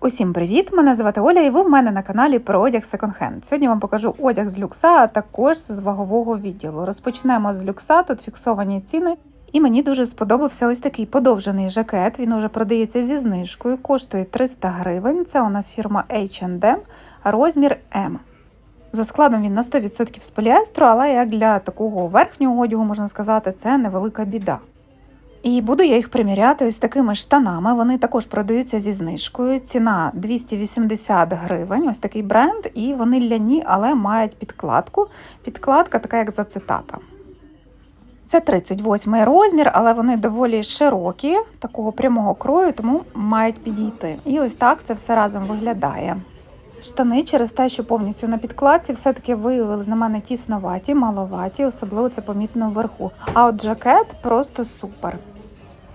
Усім привіт! Мене звати Оля, і ви в мене на каналі про одяг секонд-хенд. Сьогодні вам покажу одяг з люкса, а також з вагового відділу. Розпочнемо з люкса, тут фіксовані ціни. І мені дуже сподобався ось такий подовжений жакет. Він уже продається зі знижкою, коштує 300 гривень. Це у нас фірма H&M, розмір М. За складом він на 100% з поліестру, але як для такого верхнього одягу, можна сказати, це невелика біда. І буду я їх приміряти ось такими штанами. Вони також продаються зі знижкою. Ціна 280 гривень. Ось такий бренд, і вони ляні, але мають підкладку. Підкладка така, як за цитата. Це 38 розмір, але вони доволі широкі, такого прямого крою, тому мають підійти. І ось так це все разом виглядає. Штани через те, що повністю на підкладці, все-таки виявились на мене тісноваті, маловаті, особливо це помітно вверху. А от жакет просто супер.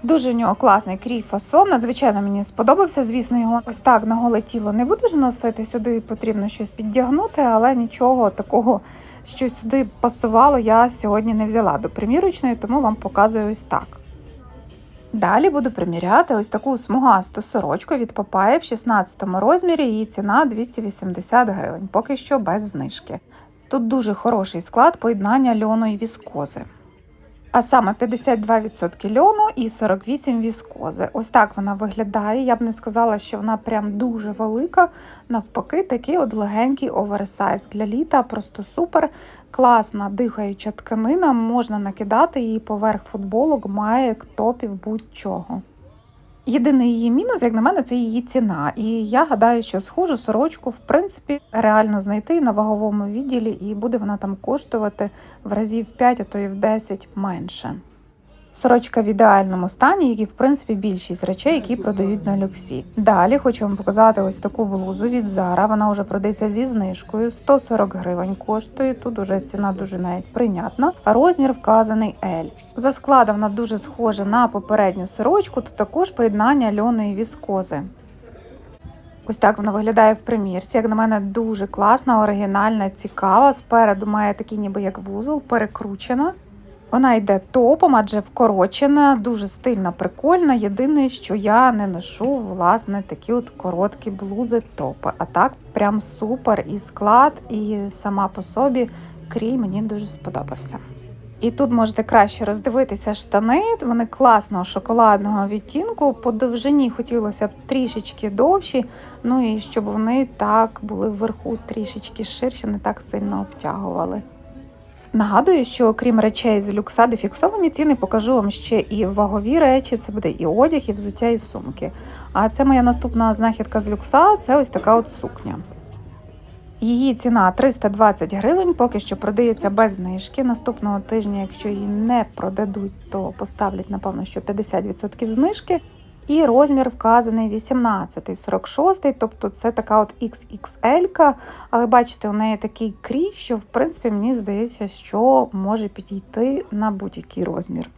Дуже в нього класний крій фасон. Надзвичайно мені сподобався. Звісно, його ось так на голе тіло не будеш носити. Сюди потрібно щось піддягнути, але нічого такого, що сюди пасувало, я сьогодні не взяла до примірочної, тому вам показую ось так. Далі буду приміряти ось таку смугасту сорочку від Папая в 16 розмірі. Її ціна 280 гривень, поки що без знижки. Тут дуже хороший склад поєднання льону і віскози. А саме 52% льону і 48% віскози. Ось так вона виглядає. Я б не сказала, що вона прям дуже велика. Навпаки, такий от легенький оверсайз для літа, просто супер. Класна дихаюча тканина, можна накидати її поверх футболок, має топів будь-чого. Єдиний її мінус, як на мене, це її ціна. І я гадаю, що схожу сорочку, в принципі, реально знайти на ваговому відділі, і буде вона там коштувати в разів 5, а то і в 10 менше. Сорочка в ідеальному стані, як і в принципі більшість речей, які продають на люксі. Далі хочу вам показати ось таку блузу від Zara. Вона вже продається зі знижкою. 140 гривень коштує. Тут уже ціна дуже навіть прийнятна. Розмір вказаний L. За складом вона дуже схожа на попередню сорочку. Тут також поєднання льоної віскози. Ось так вона виглядає в примірці. Як на мене, дуже класна, оригінальна, цікава. Спереду має такий ніби як вузол, перекручена. Вона йде топом, адже вкорочена, дуже стильна, прикольна. Єдине, що я не ношу власне такі от короткі блузи топи. А так, прям супер і склад, і сама по собі крій мені дуже сподобався. І тут можете краще роздивитися штани. Вони класного шоколадного відтінку. По довжині хотілося б трішечки довші, ну і щоб вони так були вверху трішечки ширші, не так сильно обтягували. Нагадую, що окрім речей з люкса, де фіксовані ціни, покажу вам ще і вагові речі. Це буде і одяг, і взуття, і сумки. А це моя наступна знахідка з люкса це ось така от сукня. Її ціна 320 гривень, поки що продається без знижки. Наступного тижня, якщо її не продадуть, то поставлять, напевно, що 50% знижки. І розмір вказаний 18, 46, тобто це така от XXL, але бачите, у неї такий крій, що в принципі мені здається, що може підійти на будь-який розмір.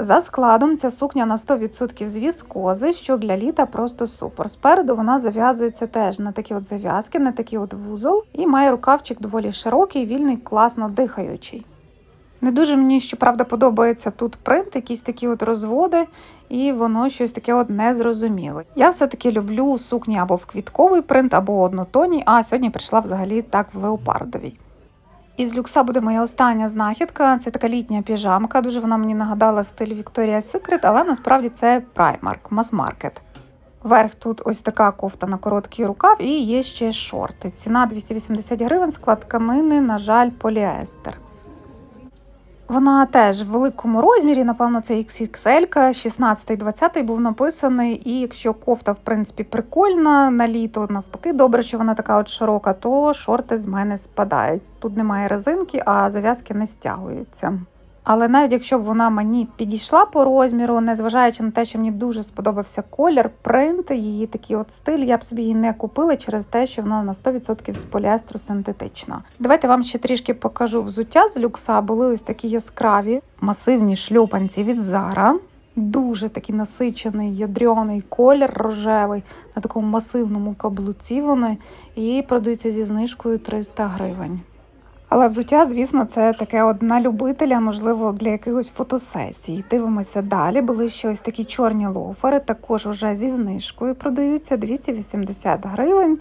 За складом ця сукня на 100% з віскози, що для літа просто супер. Спереду вона зав'язується теж на такі от зав'язки, на такий от вузол, і має рукавчик доволі широкий, вільний, класно дихаючий. Не дуже мені, щоправда, подобається тут принт, якісь такі от розводи, і воно щось таке от незрозуміле. Я все-таки люблю сукні або в квітковий принт, або однотоній, а сьогодні прийшла взагалі так в леопардовій. Із люкса буде моя остання знахідка. Це така літня піжамка. Дуже вона мені нагадала стиль Victoria's Secret, але насправді це Primark, мас-маркет. Верх тут ось така кофта на короткий рукав і є ще шорти. Ціна 280 гривень, склад тканини, на жаль, поліестер. Вона теж в великому розмірі, напевно, це XXL, 16-20 був написаний. І якщо кофта, в принципі, прикольна на літо, навпаки, добре, що вона така от широка, то шорти з мене спадають. Тут немає резинки, а зав'язки не стягуються. Але навіть якщо б вона мені підійшла по розміру, незважаючи на те, що мені дуже сподобався колір, принт, її такий от стиль, я б собі її не купила через те, що вона на 100% з поліестру синтетична. Давайте вам ще трішки покажу взуття з люкса. Були ось такі яскраві масивні шльопанці від Zara. Дуже такий насичений ядрьоний колір рожевий на такому масивному каблуці вони і продаються зі знижкою 300 гривень. Але взуття, звісно, це таке от на любителя, можливо, для якихось фотосесій. Дивимося далі. Були ще ось такі чорні лофери, також вже зі знижкою продаються 280 гривень.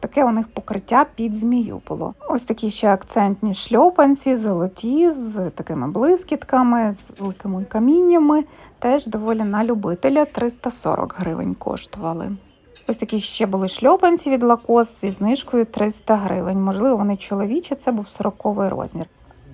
Таке у них покриття під змію було. Ось такі ще акцентні шльопанці, золоті, з такими блискітками, з великими каміннями. Теж доволі на любителя 340 гривень коштували. Ось такі ще були шльопанці від Лакос зі знижкою 300 гривень. Можливо, вони чоловічі, це був 40 розмір.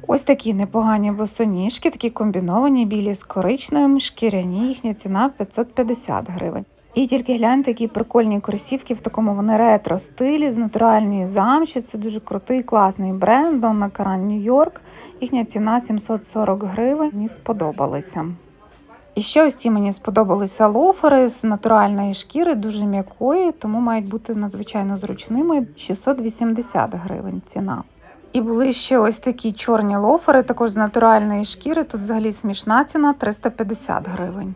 Ось такі непогані босоніжки, такі комбіновані, білі з коричневим, шкіряні, їхня ціна 550 гривень. І тільки гляньте, які прикольні кросівки в такому вони ретро стилі з натуральної замші. Це дуже крутий, класний бренд Донна Каран Нью-Йорк. Їхня ціна 740 гривень. Мені сподобалися. І ще ось ці мені сподобалися лофери з натуральної шкіри, дуже м'якої, тому мають бути надзвичайно зручними. 680 гривень ціна. І були ще ось такі чорні лофери, також з натуральної шкіри. Тут взагалі смішна ціна 350 гривень.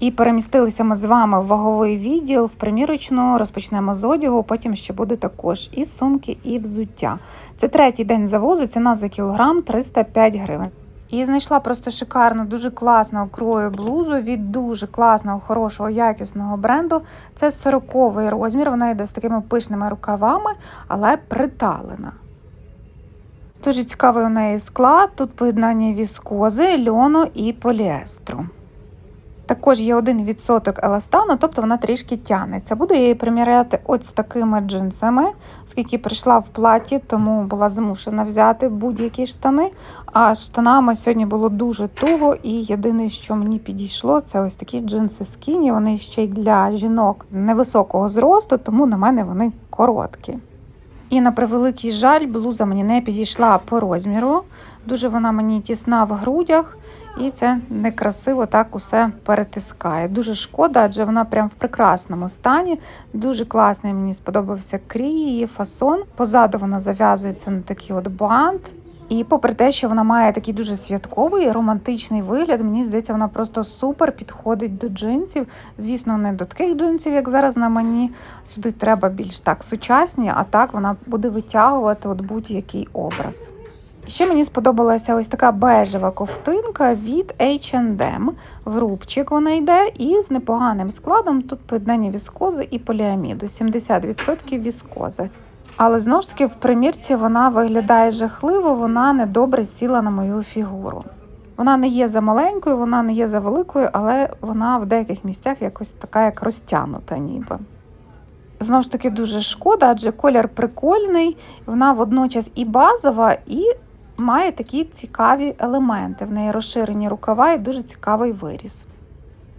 І перемістилися ми з вами в ваговий відділ в примірочну. Розпочнемо з одягу. Потім ще буде також і сумки, і взуття. Це третій день завозу. Ціна за кілограм 305 гривень. І знайшла просто шикарну, дуже класну крою блузу від дуже класного, хорошого, якісного бренду. Це 40 розмір. Вона йде з такими пишними рукавами, але приталена. Дуже цікавий у неї склад. Тут поєднання віскози, льону і поліестру. Також є 1% еластану, тобто вона трішки тягнеться. Буду я її приміряти от з такими джинсами, оскільки прийшла в платі, тому була змушена взяти будь-які штани. А штанами сьогодні було дуже туго, і єдине, що мені підійшло, це ось такі джинси скіні. Вони ще й для жінок невисокого зросту, тому на мене вони короткі. І на превеликий жаль, блуза мені не підійшла по розміру. Дуже вона мені тісна в грудях, і це некрасиво так усе перетискає. Дуже шкода, адже вона прям в прекрасному стані. Дуже класний мені сподобався крій, її фасон. Позаду вона зав'язується на такий от бант. І попри те, що вона має такий дуже святковий романтичний вигляд, мені здається, вона просто супер підходить до джинсів. Звісно, не до таких джинсів, як зараз на мені. Сюди треба більш так сучасні, а так вона буде витягувати от будь-який образ. Ще мені сподобалася ось така бежева ковтинка від H&M. В рубчик вона йде і з непоганим складом. Тут поєднання віскози і поліаміду. 70% віскози. Але знову ж таки в примірці вона виглядає жахливо, вона недобре сіла на мою фігуру. Вона не є за маленькою, вона не є за великою, але вона в деяких місцях якось така, як розтягнута ніби. Знову ж таки, дуже шкода, адже колір прикольний, вона водночас і базова, і має такі цікаві елементи. В неї розширені рукава і дуже цікавий виріс.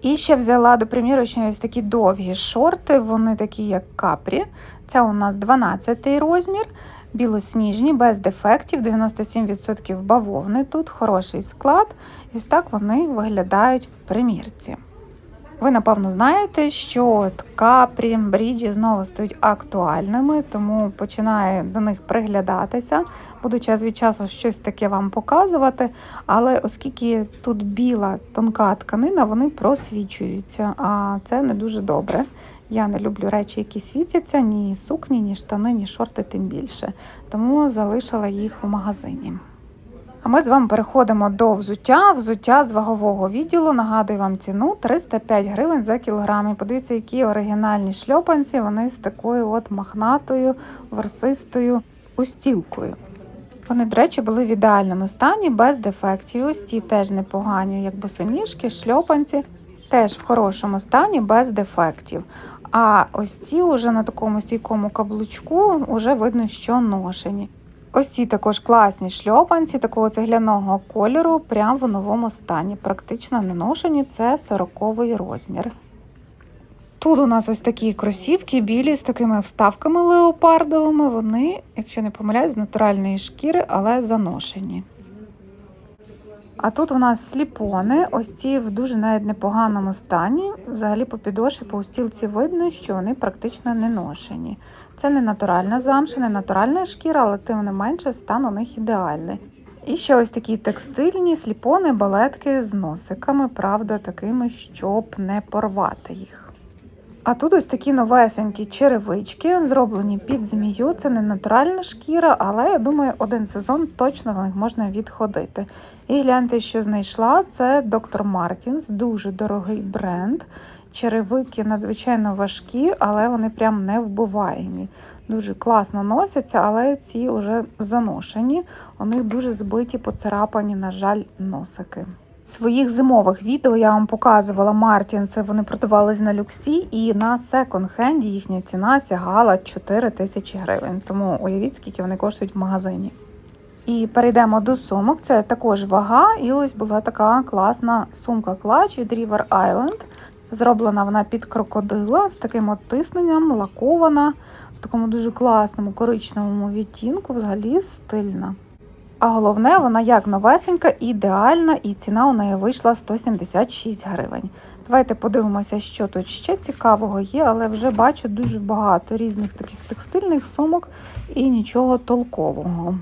І ще взяла до примірочної ось такі довгі шорти, вони такі, як капрі. Це у нас 12 розмір, білосніжні, без дефектів, 97% бавовни. Тут хороший склад. І ось так вони виглядають в примірці. Ви, напевно, знаєте, що капрі, бріджі знову стають актуальними, тому починаю до них приглядатися. Буду час від часу щось таке вам показувати. Але оскільки тут біла тонка тканина, вони просвічуються, а це не дуже добре. Я не люблю речі, які світяться, ні сукні, ні штани, ні шорти, тим більше. Тому залишила їх в магазині. Ми з вами переходимо до взуття. Взуття з вагового відділу. Нагадую вам ціну 305 гривень за кілограм. І Подивіться, які оригінальні шльопанці. Вони з такою от махнатою, ворсистою устілкою. Вони, до речі, були в ідеальному стані, без дефектів. Ось ці теж непогані, як босоніжки, шльопанці, теж в хорошому стані, без дефектів. А ось ці вже на такому стійкому каблучку вже видно, що ношені. Ось ці також класні шльопанці такого цегляного кольору, прямо в новому стані. Практично не ношені, це 40 розмір. Тут у нас ось такі кросівки білі з такими вставками леопардовими. Вони, якщо не помиляюсь, з натуральної шкіри, але заношені. А тут у нас сліпони, ось ці в дуже навіть непоганому стані. Взагалі по підошві, по устілці видно, що вони практично не ношені. Це не натуральна замша, не натуральна шкіра, але тим не менше стан у них ідеальний. І ще ось такі текстильні сліпони, балетки з носиками, правда, такими, щоб не порвати їх. А тут ось такі новесенькі черевички, зроблені під змію. Це не натуральна шкіра, але я думаю, один сезон точно в них можна відходити. І гляньте, що знайшла. Це доктор Мартінс, дуже дорогий бренд. Черевики надзвичайно важкі, але вони прям не вбиваємі. Дуже класно носяться, але ці вже заношені. У них дуже збиті, поцарапані, на жаль, носики. Своїх зимових відео я вам показувала Мартін. Це вони продавались на люксі, і на секонд-хенді їхня ціна сягала 4 тисячі гривень. Тому уявіть, скільки вони коштують в магазині. І перейдемо до сумок. Це також вага. І ось була така класна сумка клач від River Island. Зроблена вона під крокодила з таким от тисненням, лакована в такому дуже класному коричневому відтінку, взагалі стильна. А головне, вона як новесенька, ідеальна, і ціна у неї вийшла 176 гривень. Давайте подивимося, що тут ще цікавого є, але вже бачу дуже багато різних таких текстильних сумок і нічого толкового.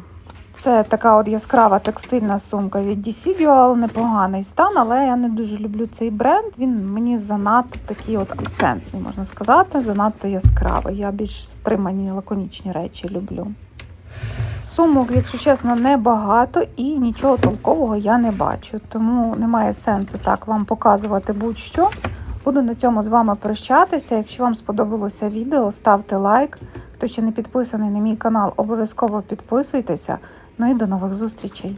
Це така от яскрава текстильна сумка від Desigual, непоганий стан, але я не дуже люблю цей бренд. Він мені занадто такий от акцентний, можна сказати, занадто яскравий. Я більш стримані лаконічні речі люблю. Сумок, якщо чесно, небагато і нічого толкового я не бачу, тому немає сенсу так вам показувати будь-що. Буду на цьому з вами прощатися. Якщо вам сподобалося відео, ставте лайк. Хто ще не підписаний на мій канал, обов'язково підписуйтеся. Ну і до нових зустрічей!